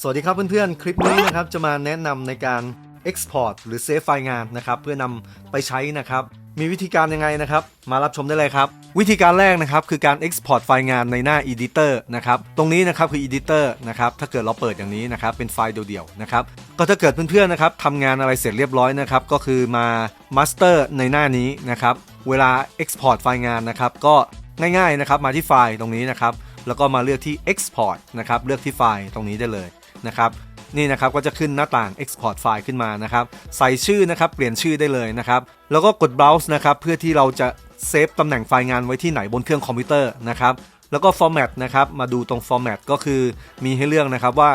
สวัสดีครับเพื่อนๆ คลิปนี้นะครับจะมาแนะนำในการ Export หรือเซฟไฟล์งานนะครับเพื่อนำไปใช้นะครับ มีวิธีการยังไงนะครับ มารับชมได้เลยครับ วิธีการแรกนะครับคือการ Export ไฟล์งานในหน้า Editor นะครับ ตรงนี้นะครับคือ Editor นะครับ ถ้าเกิดเราเปิดอย่างนี้นะครับเป็นไฟล์เดี่ยวๆนะครับ ก็ถ้าเกิดเพื่อนๆนะครับทำงานอะไรเสร็จเรียบร้อยนะครับก็คือมา Master ในหน้านี้นะครับ เวลา Export ไฟล์งานนะครับก็ง่ายๆนะครับมาที่ไฟล์ตรงนี้นะครับแล้วก็มาเลือกที่ Export นะครับเลือกที่ไฟล์ตรงนี้ได้เลย นะครับนี่นะครับก็จะขึ้นหน้าต่าง Export ไฟล์ขึ้นมานะครับใส่ชื่อนะครับเปลี่ยนชื่อได้เลยนะครับแล้วก็กด Browse นะครับเพื่อที่เราจะเซฟตำแหน่งไฟล์งานไว้ที่ไหนบนเครื่องคอมพิวเตอร์นะครับแล้วก็ Format นะครับมาดูตรง Format ก็คือมีให้เลือกนะครับว่า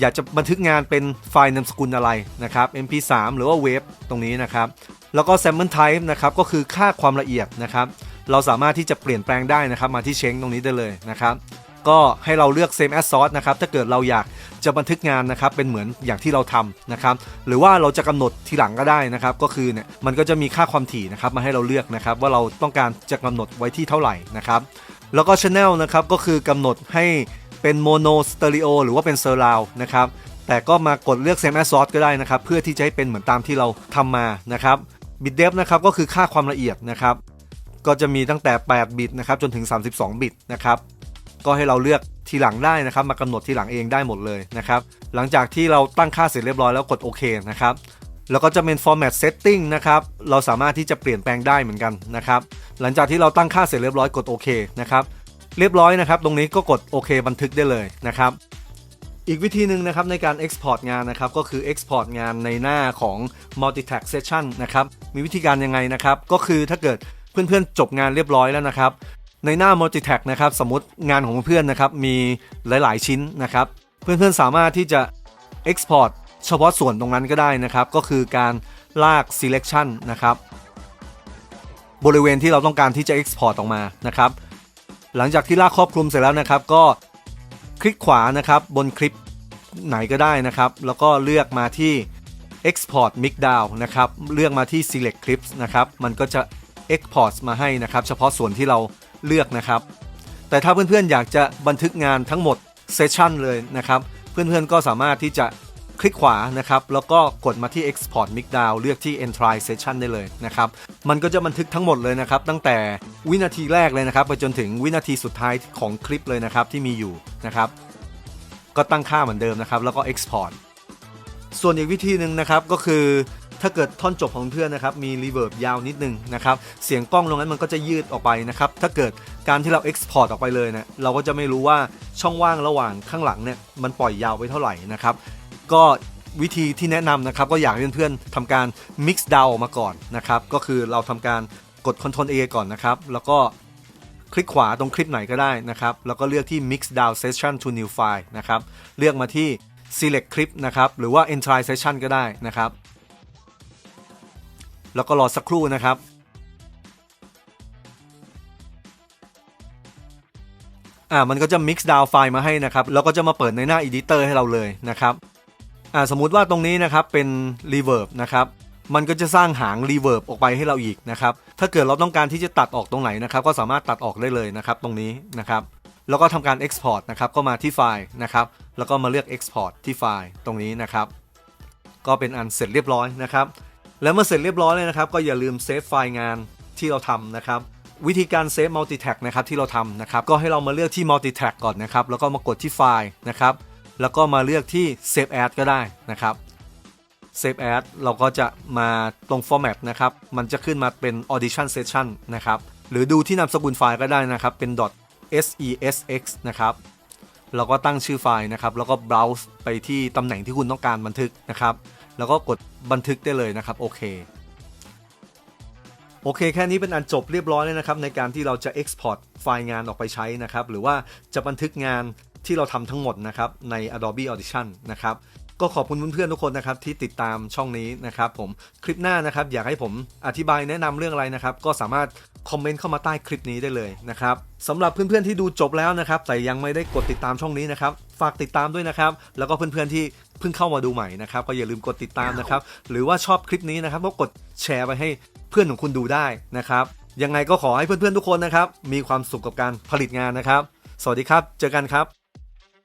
อยากจะบันทึกงานเป็นไฟล์นามสกุลอะไรนะครับ mp3 หรือว่า wave ตรงนี้นะครับแล้วก็ sample type นะครับก็คือค่าความละเอียดนะครับเราสามารถที่จะเปลี่ยนแปลงได้นะครับมาที่เชงตรงนี้ได้เลยนะครับ ก็ให้เราเลือก same as source นะครับ ถ้าเกิดเราอยากจะบันทึกงานนะครับ เป็นเหมือนอย่างที่เราทำนะครับ หรือว่าเราจะกำหนดทีหลังก็ได้นะครับ ก็คือเนี่ยมันก็จะมีค่าความถี่นะครับมาให้เราเลือกนะครับ ว่าเราต้องการจะกำหนดไว้ที่เท่าไหร่นะครับ แล้วก็ channel นะครับก็คือกำหนดให้เป็น mono stereo หรือว่าเป็น surround นะครับแต่ก็มากดเลือก same as source ก็ได้นะครับ เพื่อที่จะให้เป็นเหมือนตามที่เราทำมานะครับ bit depth นะครับก็คือค่าความละเอียดนะครับก็จะมีตั้งแต่ 8 บิตนะครับจนถึง 32 บิตนะครับ ก็ให้เราเลือกทีหลังได้นะครับ มากำหนดทีหลังเองได้หมดเลยนะครับ หลังจากที่เราตั้งค่าเสร็จเรียบร้อยแล้วกดโอเคนะครับแล้วก็จะเป็น format setting นะครับ เราสามารถที่จะเปลี่ยนแปลงได้เหมือนกันนะครับ หลังจากที่เราตั้งค่าเสร็จเรียบร้อยกดโอเคนะครับ เรียบร้อยนะครับ ตรงนี้ก็กดโอเคบันทึกได้เลยนะครับ อีกวิธีหนึ่งนะครับในการ Export งานนะครับ ก็คือ Export งานในหน้าของ Multi-Track Session นะครับ มีวิธีการยังไงนะครับ ก็คือถ้าเกิดเพื่อนๆจบงานเรียบร้อยแล้วนะครับ ในหน้า Multi-Track นะครับสมมติงานของเพื่อนนะครับมีหลาย ๆ ชิ้นนะครับ เพื่อนๆสามารถที่จะ Export เฉพาะส่วนตรงนั้นก็ได้นะครับ ก็คือการลาก Selection นะครับ บริเวณที่เราต้องการที่จะ Export ออกมานะครับ หลังจากที่ลากครอบคลุมเสร็จแล้วนะครับ ก็คลิกขวานะครับบนคลิปไหนก็ได้นะครับ แล้วก็เลือกมาที่ Export Mix Down นะครับ เลือกมาที่ Select Clips นะครับ มันก็จะ Export มาให้นะครับ เฉพาะส่วนที่เรา เลือกนะครับ แต่ถ้าเพื่อนๆอยากจะบันทึกงานทั้งหมดเซสชันเลยนะครับ เพื่อนๆก็สามารถที่จะคลิกขวานะครับ แล้วก็กดมาที่ Export Mix Down เลือกที่ Entry Session ได้เลยนะครับ มันก็จะบันทึกทั้งหมดเลยนะครับ ตั้งแต่วินาทีแรกเลยนะครับ ไปจนถึงวินาทีสุดท้ายของคลิปเลยนะครับที่มีอยู่นะครับ ก็ตั้งค่าเหมือนเดิมนะครับ แล้วก็ Export ส่วนอีกวิธีหนึ่งนะครับก็คือ ถ้าเกิดท่อนจบของเพื่อนนะครับมีรีเวิร์บยาวนิดนึงนะครับเสียงกล้องตรงนั้นมันก็จะยืดออกไปนะครับถ้าเกิดการที่เรา Export อร์ตออกไปเลยเนะเราก็จะไม่รู้ว่าช่องว่างระหว่างข้างหลังเนี่ยมันปล่อยยาวไปเท่าไหร่นะครับก็วิธีที่แนะนำนะครับก็อยากให้เพื่อนๆทำการ mix down ออกมาก่อนนะครับก็คือเราทำการกด Ctrl A ก่อนนะครับแล้วก็คลิกขวาตรงคลิปไหนก็ได้นะครับ แล้วก็เลือกที่ mix down session to new file นะครับ เลือกมาที่ select clip นะครับ หรือว่า entry session ก็ได้นะครับ แล้วก็รอสักครู่นะครับ อ่ามันก็จะ mix down ไฟล์มาให้นะครับ แล้วก็จะมาเปิดในหน้า editor ให้เราเลยนะครับ อ่าสมมุติว่าตรงนี้นะครับเป็น reverb นะครับมันก็จะสร้างหาง reverb ออกไปให้เราอีกนะครับ ถ้าเกิดเราต้องการที่จะตัดออกตรงไหนนะครับ ก็สามารถตัดออกได้เลยนะครับ ตรงนี้นะครับ แล้วก็ทำการ export นะครับ ก็มาที่ไฟล์นะครับ แล้วก็มาเลือก export ที่ไฟล์ตรงนี้นะครับ ก็เป็นอันเสร็จเรียบร้อยนะครับ แล้วเมื่อเสร็จเรียบร้อยเลยนะครับ ก็อย่าลืมเซฟไฟล์งานที่เราทำนะครับ วิธีการเซฟ multi tag นะครับที่เราทำนะครับ ก็ให้เรามาเลือกที่ multi tag ก่อนนะครับ แล้วก็มากดที่ไฟล์นะครับ แล้วก็มาเลือกที่ save as ก็ได้นะครับ save as เราก็จะมาตรง format นะครับ มันจะขึ้นมาเป็น audition session นะครับ หรือดูที่นามสกุลไฟล์ก็ได้นะครับ เป็น .sesx นะครับเราก็ตั้งชื่อไฟล์นะครับ แล้วก็ browse ไปที่ตำแหน่งที่คุณต้องการบันทึกนะครับ แล้วก็กดบันทึกได้เลยนะครับโอเคโอเคแค่นี้เป็นอันจบเรียบร้อยเลยนะครับในการที่เราจะ export ไฟล์งานออกไปใช้นะครับหรือว่าจะบันทึกงานที่เราทำทั้งหมดนะครับใน Adobe Audition นะครับก็ขอบคุณเพื่อนๆทุกคนนะครับที่ติดตามช่องนี้นะครับผมคลิปหน้านะครับอยากให้ผมอธิบายแนะนำเรื่องอะไรนะครับก็สามารถคอมเมนต์เข้ามาใต้คลิปนี้ได้เลยนะครับสำหรับเพื่อนๆที่ดูจบแล้วนะครับแต่ยังไม่ได้กดติดตามช่องนี้นะครับฝากติดตามด้วยนะครับแล้วก็เพื่อนๆที่ เพิ่งเข้ามาดูใหม่นะครับก็อย่าลืมกดติดตามนะครับ หรือว่าชอบคลิปนี้นะครับก็กดแชร์ไปให้เพื่อนของคุณดูได้นะครับ ยังไงก็ขอให้เพื่อนๆทุกคนนะครับ มีความสุขกับการผลิตงานนะครับ สวัสดีครับ เจอกันครับ